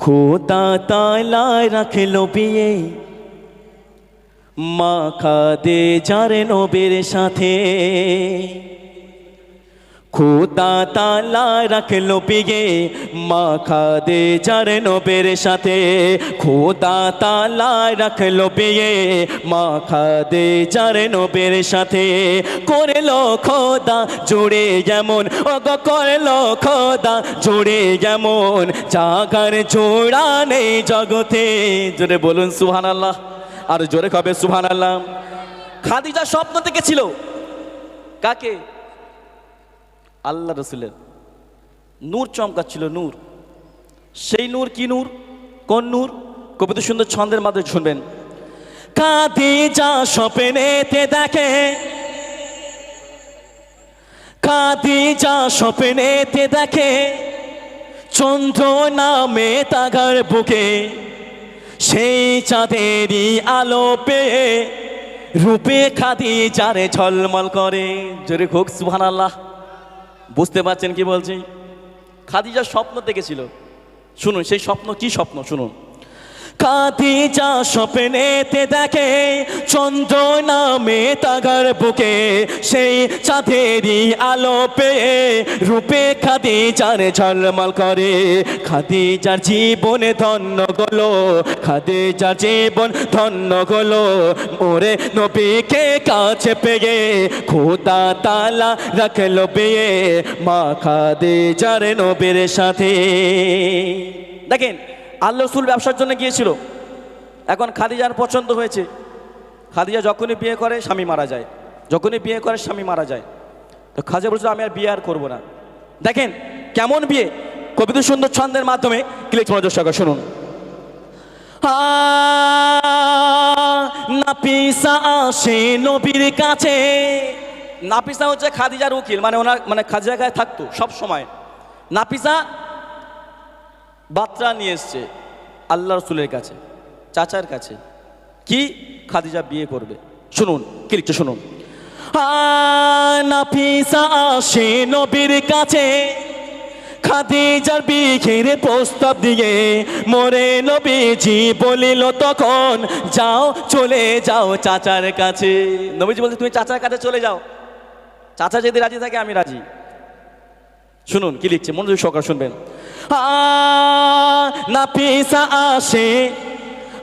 খোদা তালা রাখল বিয়ে। মা খাদে যারে নবীর সাথে। খোদা তালা রাখল বিয়ে মা খাদে যার নবীর সাথে। খোদা তালা রাখল বিয়ে মা খাদে যার নবীর সাথে। করল খোদা জুড়ে যেমন, ওগ করল খোদা জুড়ে যেমন। জাগার জোড়া নেই জগতে। জোরে বলুন সুহান আল্লাহ আর জোরে কবে সুহান আল্লাহ খাদিজা স্বপ্ন থেকে ছিল কাকে? আল্লাহ রসুলের। নূর চমকাচ্ছিল নূর। সেই নূর কি নূর? কোন নূর? কবিতা সুন্দর ছন্দের মাধ্যমে শুনবেন। কাদিজা স্বপ্নেতে দেখে। কাদিজা স্বপ্নেতে দেখে। চন্দ্র নামে তাগার বুকে। সেই চাঁদেরই আলো পেয়ে রূপে খাদি যারে ঝলমল করে। জোরে হোক সুহান আল্লাহ বুঝতে পারছেন কি বলছি? খাদিজা স্বপ্ন দেখেছিল। শুনুন সেই স্বপ্ন কি স্বপ্ন? শুনুন। খাদিজা স্বপ্নেতে দেখে চন্দ্র নামে তাগার বুকে, সেই চাঁদেরই আলো পেয়ে রূপে খাদিজার ঝলমল করে খাদিজার জীবনে ধন্য গলো খাদিজার জীবন ধন্য গলো, ওরে নবীকে কাছে পেয়ে খোদা তালা রাখল বিয়ে মা খাদিজার নবীর সাথে। দেখেন আল্লাহ রসুল ব্যবসার জন্য গিয়েছিল। এখন খাদিজার পছন্দ হয়েছে। খাদিজা যখনই বিয়ে করে, স্বামী মারা যায়। যখনই বিয়ে করে, স্বামী মারা যায়। তো খাজা বলছিল, আমি আর বিয়ে আর করব না। দেখেন, কেমন বিয়ে? কবিতা সুন্দর ছন্দের মাধ্যমে ক্লিক মনোযোগ সহকারে শুনুন। নাপিসা আসে নবীর কাছে। নাপিসা হচ্ছে খাদিজার উকিল মানে ওনার মানে খাদিজা গায়ে থাকতো সব সময় নাপিসা বার্তা নিয়ে এসছে আল্লাহ রসুলের কাছে, চাচার কাছে। কি? খাদিজা বিয়ে করবে। শুনুন কি লিখছে শুনুন নাফিসা আসে নবীর কাছে খাদিজার বিঘের প্রস্তাব দিয়ে মোরে নবীজি বলিল, তখন যাও, চলে যাও চাচার কাছে। নবীজি বলছে, তুমি চাচার কাছে চলে যাও। চাচা যদি রাজি থাকে, আমি রাজি। শুনুন, কি লিখছে, মনোযোগ সকাল শুনবেন। আ, নাফিসা আসে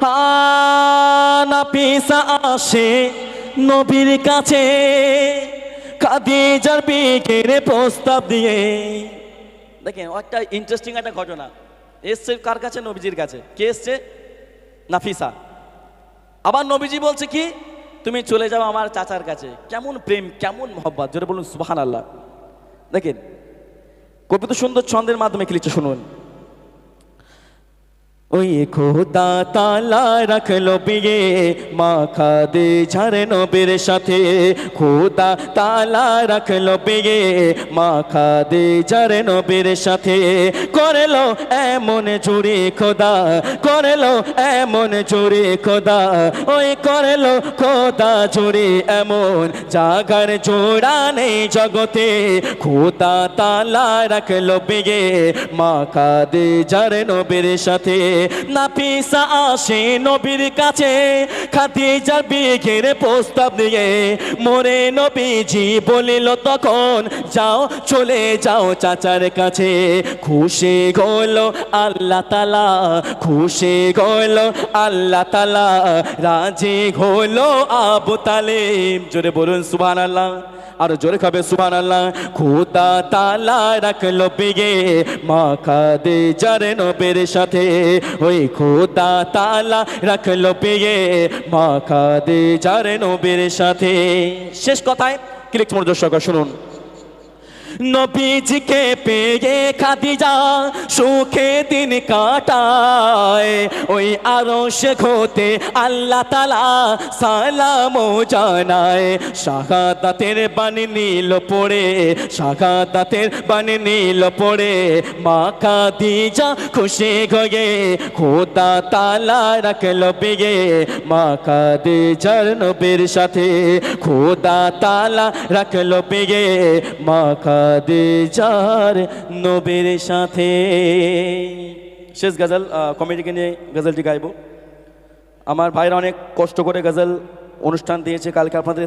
আ, নাফিসা আসে নবীর কাছে। খাদিজার বিঘের প্রস্তাব দিয়ে। দেখেন একটা ইন্টারেস্টিং একটা ঘটনা। এসছে কার কাছে? নবীজির কাছে। কে এসছে? নাফিসা। আবার নবীজি বলছে কি তুমি চলে যাও আমার চাচার কাছে। কেমন প্রেম কেমন মহব্বত। যেটা বলুন সুবাহান আল্লাহ দেখেন কবিতা সুন্দর ছন্দের মাধ্যমে কি লিখছে শুনুন। ওই খোদা তালা রাখল বিয়ে, মা খাদে ঝাড়ে নবীর সাথে। খোদা তালা রাখল বিয়ে, মা খাদে ঝাড়ে নবীর সাথে। করল এমন জুড়ে খোদা করল এমন জুড়ে খোদা, ওই করল খোদা জুড়ে এমন জাগার জোড়া নেই জগতে। খোদা তালা রাখল বিয়ে, মা খাদে ঝাড়ে নবীর সাথে। নাপিসা আসে নবীর কাছে খাদিজার বিঘের প্রস্তাব দিয়ে মোরে নবীজি বলিল, তখন যাও, চলে যাও চাচার কাছে। খুশি গল আল্লাহ তালা, খুশি গল আল্লাহ তালা, রাজি হলো আবু তালিম জোরে বলুন সুবহান আল্লাহ আর জোরে খাবে সুহান আল্লাহ খোদা তালা রাখল পিগে মা খাদে যারে নবের সাথে। ওই খোদা তালা রাখল পিগে মা খাদে যারে নবের সাথে। শেষ কথায় ক্লিক মনোযোগ সরকার শুনুন। নবীজিকে পেয়ে খাদিজা সুখে দিন কাটায়। ওই আরও শেখোতে আল্লাহ তালা সালাম জানায়। শাহাদাতের বাণী নীল পড়ে, শাহাদাতের বাণী নীল পড়ে। মা খাদিজা খুশি গয়ে খোদা তালা রাখল বেগে মা খাদিজার নবীর সাথে খোদা তালা রাখল বেগে মা খাদিজার নবীর সাথে। শেষ গজল কমেডিকে নিয়ে গজলটি গাইব। আমার ভাইরা অনেক কষ্ট করে গজল অনুষ্ঠান দিয়েছে, কালকে আপনাদের